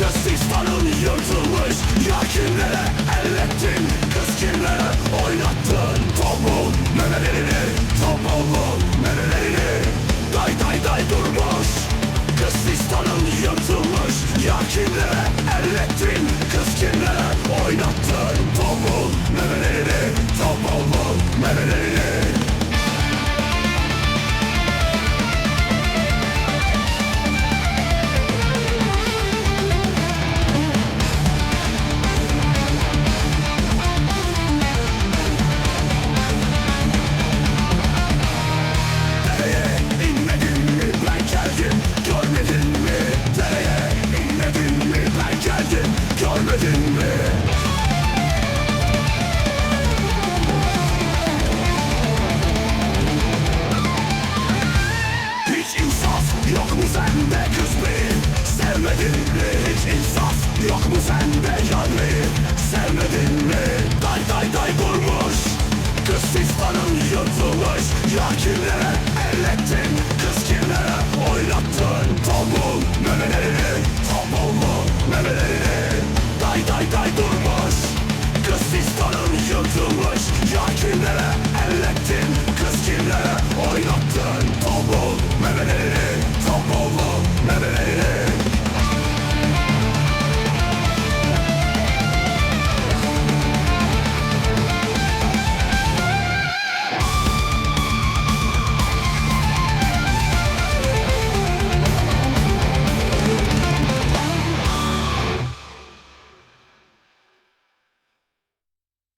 fistanın yırtılmış. Ya kimlere ellettin? Oynattın? Tombul memelerini Tombul memelerini. Day day day durmuş. Kız fistanın yırtılmış. Ya kimlere yok mu sende kız beyim Sevmedin mi hiç insaf? Yok mu sende beyim Sevmedin mi? Day day day vurmuş Kız fistanın yırtılmış. Ya kimlere ellettin? Kız kimlere oynattın? Tombul memelerini Tombul memelerini? Day day day durmuş